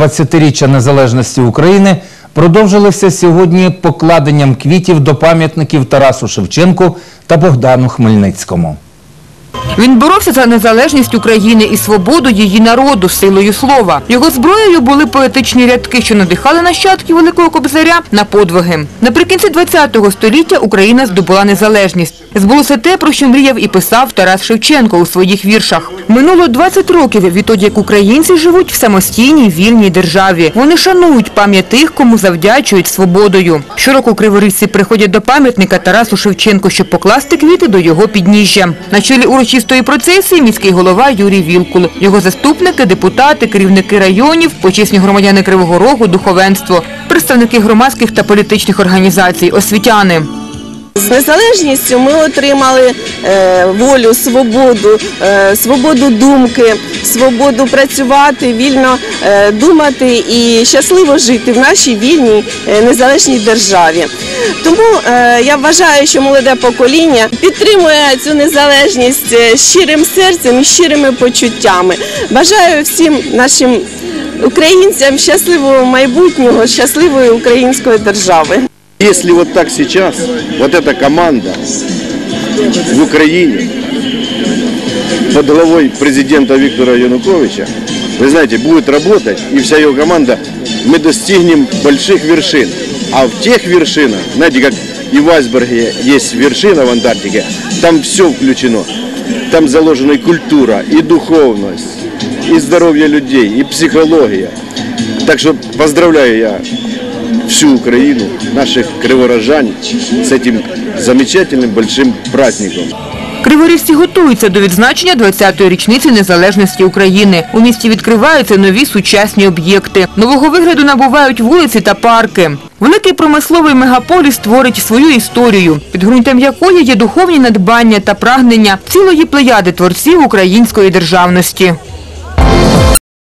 20-річчя незалежності України продовжилися сьогодні покладенням квітів до пам'ятників Тарасу Шевченку та Богдану Хмельницькому. Він боровся за незалежність України і свободу її народу силою слова. Його зброєю були поетичні рядки, що надихали нащадків Великого Кобзаря на подвиги. Наприкінці ХХ століття Україна здобула незалежність. Збулося те, про що мріяв і писав Тарас Шевченко у своїх віршах. Минуло 20 років відтоді, як українці живуть в самостійній вільній державі. Вони шанують пам'ять тих, кому завдячують свободою. Щороку криворіжці приходять до пам'ятника Тарасу Шевченку, щоб покласти квіти до його підніжжя. На чолі урочистої процесії міський голова Юрій Вілкул. Його заступники, депутати, керівники районів, почесні громадяни Кривого Рогу, духовенство, представники громадських та політичних організацій, освітяни. З незалежністю ми отримали е, волю, свободу, е, свободу думки, свободу працювати, вільно е, думати і щасливо жити в нашій вільній незалежній державі. Тому я вважаю, що молоде покоління підтримує цю незалежність щирим серцем і щирими почуттями. Бажаю всім нашим українцям щасливого майбутнього, щасливої української держави. Если вот так сейчас, вот эта команда в Украине под главой президента Виктора Януковича, вы знаете, будет работать, и вся его команда, мы достигнем больших вершин. А в тех вершинах, знаете, как и в айсберге есть вершина в Антарктике, там все включено. Там заложена и культура, и духовность, и здоровье людей, и психология. Так что поздравляю я всю Украину, наших криворожан с этим замечательным большим праздником. Криворіжці готуються до відзначення 20-ї річниці незалежності України. У місті відкриваються нові сучасні об'єкти. Нового вигляду набувають вулиці та парки. Великий промисловий мегаполіс створить свою історію, під ґрунтом якої є духовні надбання та прагнення цілої плеяди творців української державності.